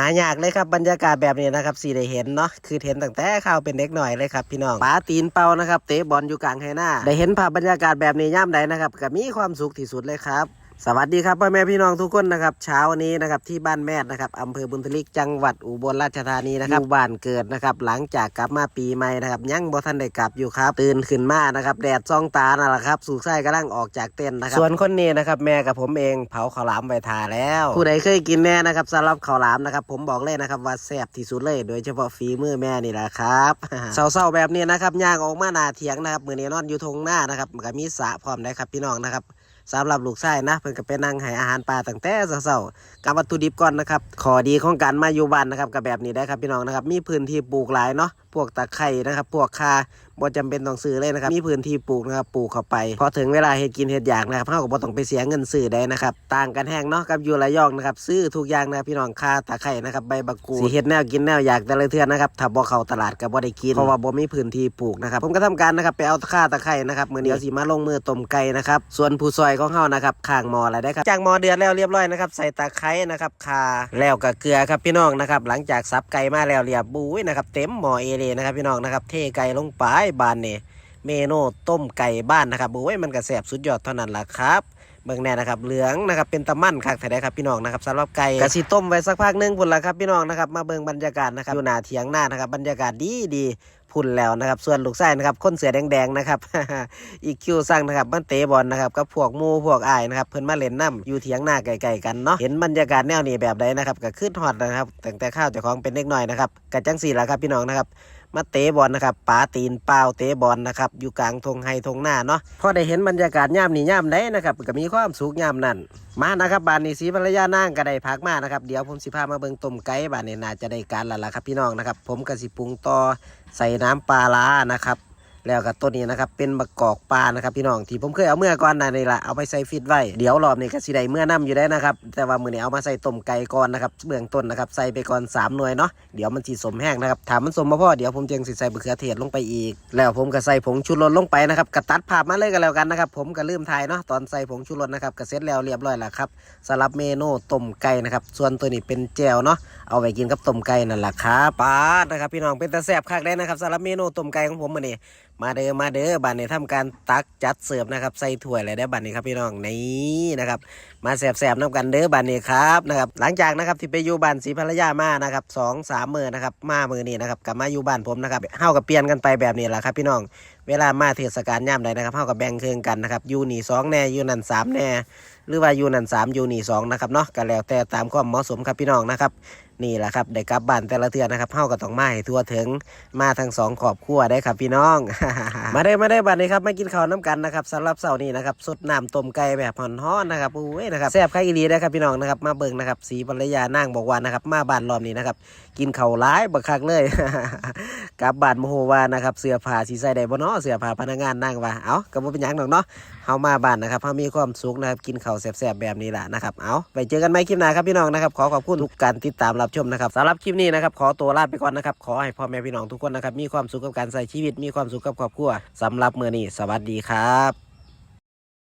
ายากเลยครับบรรยากาศแบบนี้นะครับสี่ได้เห็นเนาะคือเห็นตั้งแต่ข้าวเป็นเด็กหน่อยเลยครับพี่น้องป๋าตีนเป่านะครับเตะบอลอยู่กลางไฮหน้าได้เห็นภาพบรรยากาศแบบนี้ย่ำใดนะครับก็มีความสุขที่สุดเลยครับ สวัสดีครับพ่อแม่พี่น้องทุกคนนะครับเช้านี้นะครับที่บ้านแม่นะครับอำเภอบุญทลิกจังหวัดอุบลราชธานีนะครับอุบ้านเกิดนะครับหลังจากกลับมาปีใหม่นะครับยังบ่ทันได้กลับอยู่ครับตื่นขึ้นมานะครับแดดซ่องตานั่นแหละครับสู่ไส้กำลังออกจากเต็นท์นะครับส่วนคนนี้นะครับแม่กับผมเองเผาข้าวหลามไว้ทาแล้วผู้ใดเคยกินแน่นะครับสำหรับข้าวหลามนะครับผมบอกเลยนะครับว่าแซ่บที่สุดเลย โดยเฉพาะฝีมือแม่นี่แหละครับเศร้าๆแบบนี้นะครับย่างออกมาหนาเถียงนะครับมือนี้นอนอยู่ทงหน้านะครับก็มีสระพร้อมนะครับพี่น้องนะครับ สำหรับลูกชายนะเพิ่นก็ไปนั่งให้อาหารปลาตั้งแต่เช้าๆกับวัตถุดิบก่อนนะครับขอดีของการมาอยู่บ้านนะครับกับแบบนี้ได้ครับพี่น้องนะครับมีพื้นที่ปลูกหลายเนาะพวกตะไคร่นะครับ พวกคา บ่จำเป็นต้องซื้อเลยนะครับ มีพื้นที่ปลูกนะครับ ปลูกเข้าไป พอถึงเวลาเฮ็ดกินเฮ็ดอยากนะครับเฮาก็บ่ต้องไปเสียเงินซื้อได้นะครับ ต่างกันแห้งเนาะกับอยู่ระยองนะครับ ซื้อทุกอย่างนะครับพี่น้องคาตะไคร่นะครับ ใบบักกูดสิเฮ็ดแนวกินแนวอยากแต่ละเทื่อนะครับ ถ้าบ่เข้าตลาดก็บ่ได้กิน เพราะว่าบ่มีพื้นที่ปลูกนะครับ ผมก็ทำการนะครับไปเอาคาตะไคร่นะครับมื้อนี้เดี๋ยวสิมาลงมือต้มไก่นะครับ ส่วนผู้ซอยของเฮานะครับข้างหม้ออะไรได้ครับ จากหม้อเดือดแล้วเรียบร้อยนะครับ ใส่ตะไคร้นะครับคาแล้วก็เกลือครับพี่น้องนะครับ หลังจากสับไก่มาแล้วเรียบบุ้ยนะครับ เต็มหม้อเอเลยนะครับพี่น้องนะครับ เทไก่ลงไปบานนี่เมนูต้มไก่บ้านนะครับบุ้ยมันก็แสบสุดยอดเท่านั้นล่ะครับเบิ่งแน่นะครับเหลืองนะครับเป็นตะมั่นคักแต่ได้ครับพี่น้องนะครับสำหรับไก่กะสิต้มไว้สักพักหนึงพุ่นละครับพี่น้องนะครับมาเบิ่งบรรยากาศนะครับอยู่หน้าเถียงหน้านะครับบรรยากาศดีดีๆพุ่นแล้วนะครับส่วนลูกไส้นะครับคนเสือแดงๆนะครับอีคิวสั่งนะครับมันเตะบอลนะครับกับพวกหมูพวกอ้ายนะครับเพิ่นมาเล่นน้ำอยู่เถียงหน้าไกลๆกันเนาะเห็นบรรยากาศแนวนี้แบบใดนะครับก็ขึ้นฮอตนะครับตั้งแต่ข้าวเจ้าของเป็นเด็กหน่อยนะครับกะจังสี่ละครับพี่น้องนะครับ มาเตะบอลนะครับป๋าตีนเปล่าเตะบอลนะครับอยู่กลางทงไฮทงหน้าเนาะพอได้เห็นบรรยากาศย่ามนี่ย่ามได้นะครับก็มีความสุขย่ามนั่นมานะครับบานนี้สีภรรยานางก็ได้พักมานะครับเดี๋ยวผมสิพามาเบิ่งต้มไก่บานนี้น่าจะได้การแล้วล่ะครับพี่น้องนะครับ ผมก็สิปรุงต่อใส่น้ำปลาล้านะครับ แล้วก็ต้นนี้นะครับเป็นมะกอกปลานะครับพี่น้องที่ผมเคยเอาเมื่อก่อนนะนี่แหละเอาไปใส่ฟิตไว้เดี๋ยวรอบนี้ก็สิได้เมื่อน้ำอยู่ได้นะครับแต่ว่ามือนี้เอามาใส่ต้มไก่ก่อนนะครับเบื้องต้นนะครับใส่ไปก่อน3หน่วยเนาะเดี๋ยวมันสีสมแห้งนะครับถามมันสมมาพ่อเดี๋ยวผมจึงสิใส่มะเขือเทศลงไปอีก แล้วผมก็ใส่ผงชูรสลงไปนะครับกระตัดภาพมาเลยกันแล้วกันนะครับผมก็ลืมถ่ายเนาะตอนใส่ผงชูรสนะครับก็เสร็จแล้วเรียบร้อยแล้วครับสำหรับเมนูต้มไก่นะครับส่วนตัวนี้เป็นแจ่วเนาะเอาไว้กินกับต้มไก่นั่นแหละครับปานะครับพี่น้องเป็นตาแซ่บคักได้นะครับสำหรับเมนูต้มไก่ของผมมื้อนี้มาเด้อมาเด้อบัดนี้ทำการตักจัดเสิร์ฟนะครับใส่ถ้วยเลยได้บัตรนี้ครับพี่น้องนี่นะครับมาแสบๆน้ำกันเด้อบัตรนี้ครับนะครับหลังจากนะครับที่ไปอยู่บ้านศรีภรรยามานะครับสองสามมือนะครับมามือนี่นะครับกลับมาอยู่บ้านผมนะครับเฮากับเปลี่ยนกันไปแบบนี้แหละครับพี่น้อง เวลามาเทศกาลย่ำใดนะครับเฮากับแบ่งครึ่งกันนะครับยูนี่สองแน่ยูนั่นสามแน่หรือว่ายูนั่นสามยูนี่สองนะครับเนาะก็แล้วแต่ตามความเหมาะสมครับพี่น้องนะครับนี่แหละครับได้กลับบ้านแต่ละเทือนะครับเฮาก็ต้องมาให้ทั่วถึงมาทั้งสองครอบครัวได้ครับพี่น้อง มาได้มาได้บัดนี้ครับมากินข้าวน้ำกันนะครับสำหรับเสาร์นี้นะครับสดน้ำต้มไก่แบบห่อนๆนะครับอุ้ยนะครับแซ่บข้าอีหลีได้ครับพี่น้องนะครับมาเบิ่งนะครับสีภรรยานั่งบอกว่านะครับมาบ้านรอบนี้นะครับกินข้าวร้ายบักคักเลยกลับบ้านโมโหวานะครับเสื้อผ้าสีใส่ได้บ่เนาะเสื้อผ่าพนักงานนั่งว่าเอาก็บ่เป็นหยังดอกเนาะเฮามาบ้านนะครับเฮามีความสุขนะครับกินข้าวแซ่บๆแบบนี้แหละนะครับเอาไปเจอกันใหม่คลิปหน้าครับพี่น้องนะครับขอขอบคุณทุกการติดตามรับชมนะครับสำหรับคลิปนี้นะครับขอตัวลาไปก่อนนะครับขอให้พ่อแม่พี่น้องทุกคนนะครับมีความสุขกับการใช้ชีวิตมีความสุขกับครอบครัวสำหรับมื้อนี้สวัสดีครับ